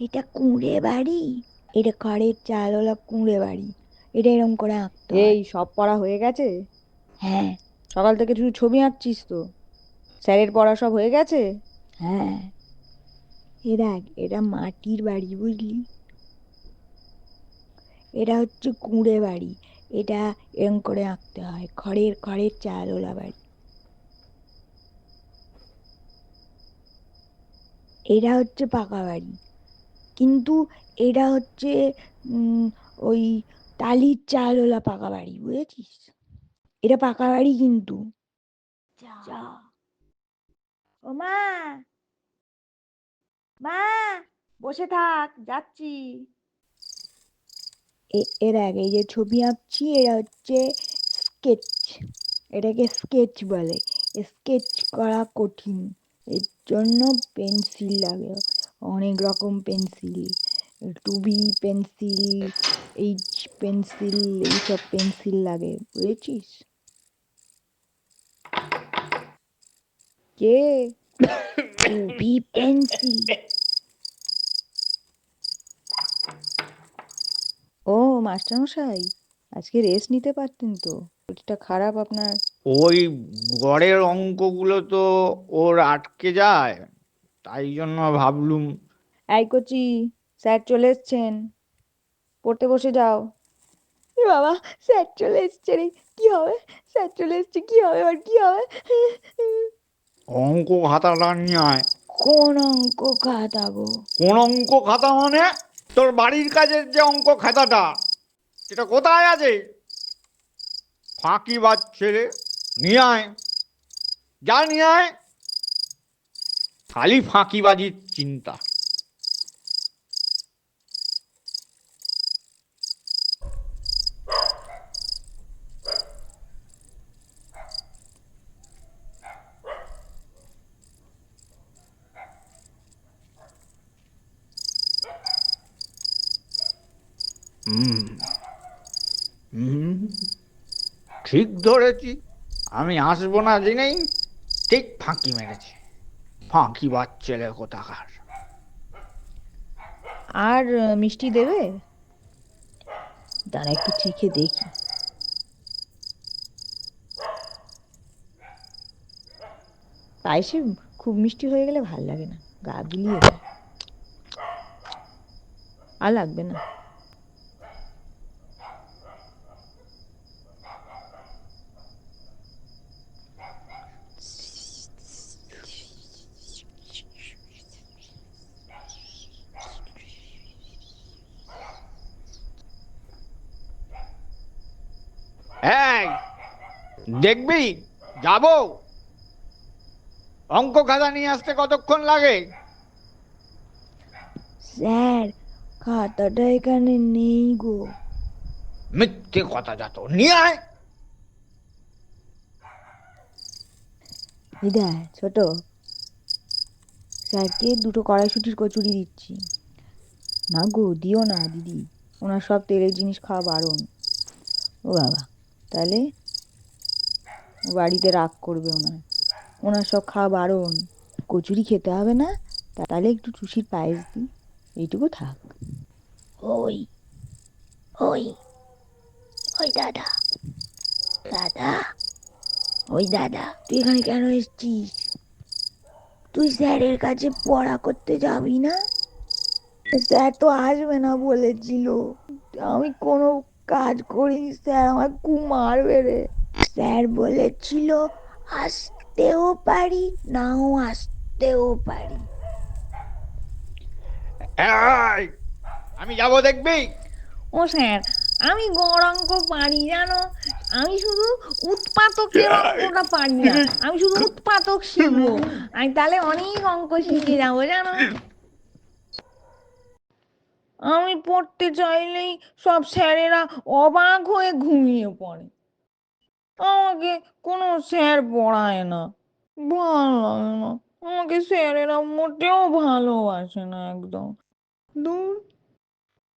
এটা কুঁড়ে বাড়ি? এটা খড়ের চালওয়ালা কুঁড়ে বাড়ি। এটা এরম করে আঁকতে হয়। এই সব পড়া হয়ে গেছে? হ্যাঁ। সকাল থেকে শুধু ছবি আঁকছিস তো? স্যারের পড়া সব হয়ে গেছে? হ্যাঁ। এ দেখ এটা মাটির বাড়ি বুঝলি? এটা হচ্ছে কুঁড়ে বাড়ি। এটা এরম করে আঁকতে হয় খড়ের খড়ের চালওয়ালা বাড়ি। এটা হচ্ছে পাকা বাড়ি। কিন্তু এটা হচ্ছে ওই টালির চাল চালওয়ালা পাকা বাড়ি বুঝেছিস? এটা পাকা বাড়ি কিন্তু। যা। ও মা! মা! বসে থাক যাচ্ছি। এর আগে এই যে ছবি আঁকছি এরা হচ্ছে স্কেচ। এটাকে স্কেচ বলে। স্কেচ করা কঠিন। এর জন্য পেন্সিল লাগে। অনেক রকম pencil two B pencil, H pencil, এইসব পেন্সিল লাগে, বুঝেছিস? কে? Two B pencil. ও, মাস্টারমশাই, আজকে রেস্ট নিতে পারতেন তো, শরীরটা খারাপ আপনার। ওই গড়ের অঙ্কগুলো তো ওর আটকে যায়। তাই জন্য ভাবলুম এই কচি স্যার চলে এসছেন। পড়তে বসে যাও। এ বাবা স্যার চলে এসছে রে কি হবে? স্যার চলে এসছে কি হবে? আর কি হবে? অঙ্ক খাতাটা নিয়ে আয়। কোন অঙ্ক খাতা গো? কোন অঙ্ক খাতা মানে? তোর বাড়ির কাজের যে অঙ্ক খাতাটা সেটা কোথায় আছে? ফাঁকি বাজছে রে নিয়ে আয়। যা নিয়ে আয়। খালি ফাঁকিবাজির চিন্তা। ঠিক ধরেছি। আমি আসব না জেনেই ঠিক ফাঁকি মেরেছে। ফাঁকি বাচ্চেলে কোথাকার আর মিষ্টি দেবে? দাঁড়া, একটু চিখে দেখি। পায়েসে খুব মিষ্টি হয়ে গেলে ভালো লাগে না, গা গুলিয়ে আর লাগবে না এই দেখবি? যাব। অঙ্ক খাতা নিয়ে আসতে কতক্ষণ লাগে? স্যার খাতাটা এখানে নেই গো। মিথ্যে কথা যাত নিয়ে আয়। দিদা ছোট। স্যারকে দুটো কড়াইশুটির কচুরি দিচ্ছি। না গো দিও না দিদি। ওনার সব তেলের জিনিস খাওয়া বারণ। ও বাবা তাহলে বাড়িতে রাগ করবে ওনার। ওনার সব খাওয়া বারণ। কচুরি খেতে হবে না তাহলে একটু টুসির পায়েস দিই। এইটুকু থাক। ওই ওই ওই দাদা দাদা, ওই দাদা, তুই এখানে কেন এসেছিস? তুই স্যারের কাছে পড়া করতে যাবি না? স্যার তো আসবে না বলেছিল। আমি কোনো কাজ করিনি, স্যার আমার খুব মারবে রে। স্যার বলেছিল আসতেও পারি নাও আসতেও পারি। এই, আমি যাব দেখবি। ও স্যার আমি গড়াঙ্ক পারি জানো? আমি শুধু উৎপাদকের অঙ্কটা পারি না। আমি শুধু উৎপাতক শিখব। আমি তাহলে অনেক অঙ্ক শিখে যাব জানো? আমি পড়তে চাইলেই সব স্যারেরা অবাক হয়ে ঘুমিয়ে পড়ে। আমাকে কোনো স্যার পড়ায় না, ভালো লাগে না। আমাকে স্যারেরা মোটেও ভালোবাসে না একদম। দূর